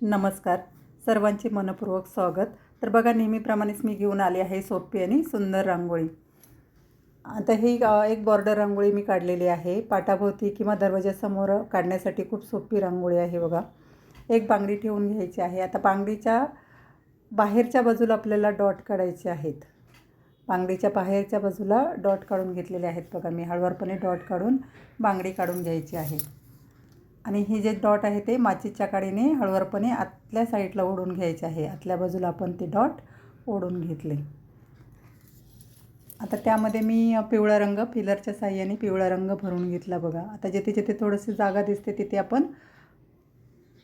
नमस्कार. सर्वांचे मनपूर्वक स्वागत. तर बघा नेहमीप्रमाणेच मी घेऊन आले आहे सोपी आणि सुंदर रांगोळी. आता ही एक बॉर्डर रांगोळी मी काढलेली आहे. पाटाभोवती किंवा दरवाजासमोर काढण्यासाठी खूप सोपी रांगोळी आहे बघा. एक बांगडी ठेवून घ्यायची आहे. आता बांगडीच्या बाहेरच्या बाजूला आपल्याला डॉट काढायचे आहेत. बांगडीच्या बाहेरच्या बाजूला डॉट काढून घेतलेले आहेत बघा. मी हळूवारपणे डॉट काढून बांगडी काढून घ्यायची आहे. आणि हे जे डॉट आहे ते माचीच्या काडीने हळूवारपणे आतल्या साईडला ओढून घ्यायचे आहे. आतल्या बाजूला आपण ते डॉट ओढून घेतले. आता त्यामध्ये मी पिवळा रंग फिलरच्या साह्याने पिवळा रंग भरून घेतला बघा. आता जिथे जिथे थोडीशी जागा दिसते तिथे आपण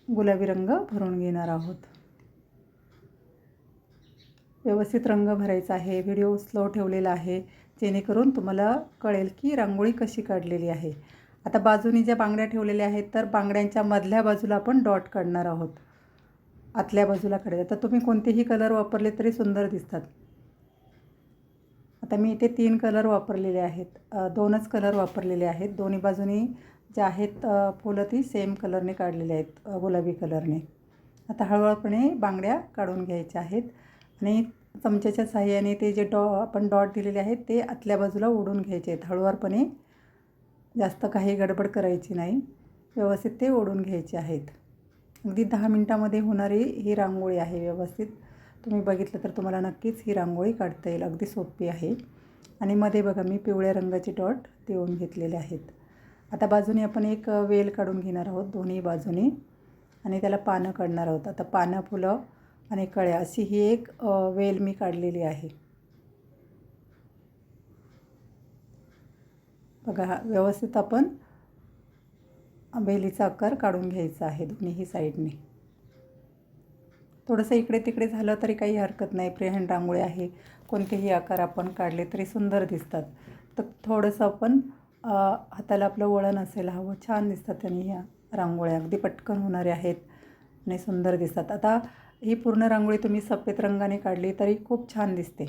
गुलाबी रंग भरून घेणार आहोत. व्यवस्थित रंग भरायचा आहे. व्हिडिओ स्लो ठेवलेला आहे. जेणेकरून तुम्हाला कळेल की रांगोळी कशी काढलेली आहे. आता बाजूनी ज्या बांगड्या ठेवलेल्या आहेत तर बांगड्यांच्या मधल्या बाजूला आपण डॉट काढणार आहोत. आतल्या बाजूला काढायचं. तर तुम्ही कोणतेही कलर वापरले तरी सुंदर दिसतात. आता मी इथे तीन कलर वापरलेले आहेत. दोनच कलर वापरलेले आहेत. दोन्ही बाजूनी ज्या आहेत फुलं ती सेम कलरने काढलेली आहेत गुलाबी कलरने. आता हळूहळूपणे बांगड्या काढून घ्यायच्या आहेत. आणि चमच्याच्या साह्याने ते जे डॉ आपण डॉट दिलेले आहेत ते आतल्या बाजूला ओढून घ्यायचे आहेत. हळूवारपणे जास्त काही गडबड करायची नाही. व्यवस्थित ते ओढून घ्यायचे आहेत. अगदी दहा मिनटामध्ये होणारी ही रांगोळी आहे व्यवस्थित. तुम्ही बघितलं तर तुम्हाला नक्कीच ही रांगोळी काढता येईल. अगदी सोपी आहे. आणि मध्ये बघा मी पिवळ्या रंगाचे डॉट देऊन घेतलेले आहेत. आता बाजूने आपण एक वेल काढून घेणार आहोत दोन्ही बाजूने. आणि त्याला पानं काढणार आहोत. आता पानं फुलं आणि कळ्या अशी ही एक वेल मी काढलेली आहे. बघा हा व्यवस्थित आपण बेलीचा आकार काढून घ्यायचा आहे दोन्हीही साईडने. थोडंसं इकडे तिकडे झालं तरी काही हरकत नाही प्रेहण रांगोळी आहे. कोणतेही आकार आपण काढले तरी सुंदर दिसतात. तर थोडंसं आपण हाताला आपलं वळण असायला हवं छान दिसतात त्यांनी ह्या रांगोळ्या. अगदी पटकन होणारे आहेत आणि सुंदर दिसतात. आता ही पूर्ण रांगोळी तुम्ही सफेद रंगाने काढली तरी खूप छान दिसते.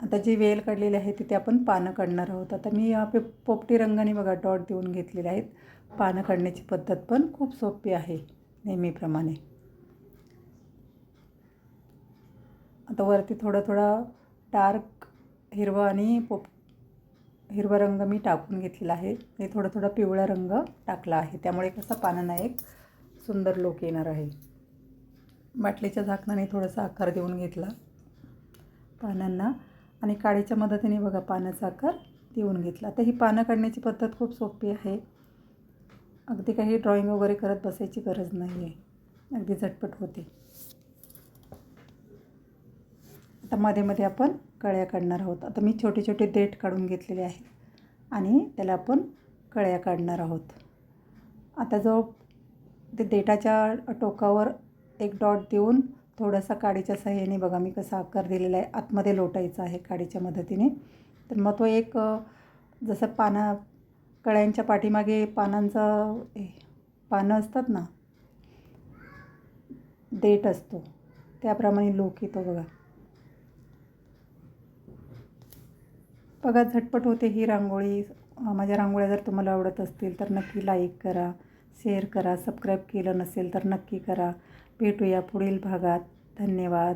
आता जी वेल काढलेली आहे तिथे आपण पानं काढणार आहोत. आता मी या पे पोपटी रंगाने बघा डॉट देऊन घेतलेले आहेत. पानं काढण्याची पद्धत पण खूप सोपी आहे नेहमीप्रमाणे. आता वरती थोडा थोडा डार्क हिरवा आणि पोप हिरवा रंग मी टाकून घेतलेला आहे. आणि थोडा थोडा पिवळा रंग टाकला आहे. त्यामुळे कसा पानांना एक सुंदर लोक येणार आहे. बाटलीच्या झाकणाने थोडासा आकार देऊन घेतला. पानांना आणि काडीच्या मदतीने बघा पानाचा आकार देऊन घेतला. तर ही पानं काढण्याची पद्धत खूप सोपी आहे. अगदी काही ड्रॉइंग वगैरे करत बसायची गरज नाही आहे अगदी झटपट होते. आता मध्ये मध्ये आपण कळ्या काढणार आहोत. आता मी छोटे छोटे देठ काढून घेतलेले आहेत आणि त्याला आपण कळ्या काढणार आहोत. आता जो ते देठाच्या टोकावर एक डॉट देऊन थोडासा काडीच्या सहाय्याने बघा मी कसा आकार दिलेला आहे. आतमध्ये लोटायचा आहे काडीच्या मदतीने. तर मग तो एक जसं पाना कळ्यांच्या पाठीमागे पानांचा हे, पानं असतात ना देठ असतो. त्याप्रमाणे लोक येतो बघा. बघा झटपट होते ही रांगोळी. माझ्या रांगोळ्या जर तुम्हाला आवडत असतील तर नक्की लाईक करा शेअर करा सबस्क्राईब केलं नसेल तर नक्की करा. भेटूया पुढील भागात. धन्यवाद.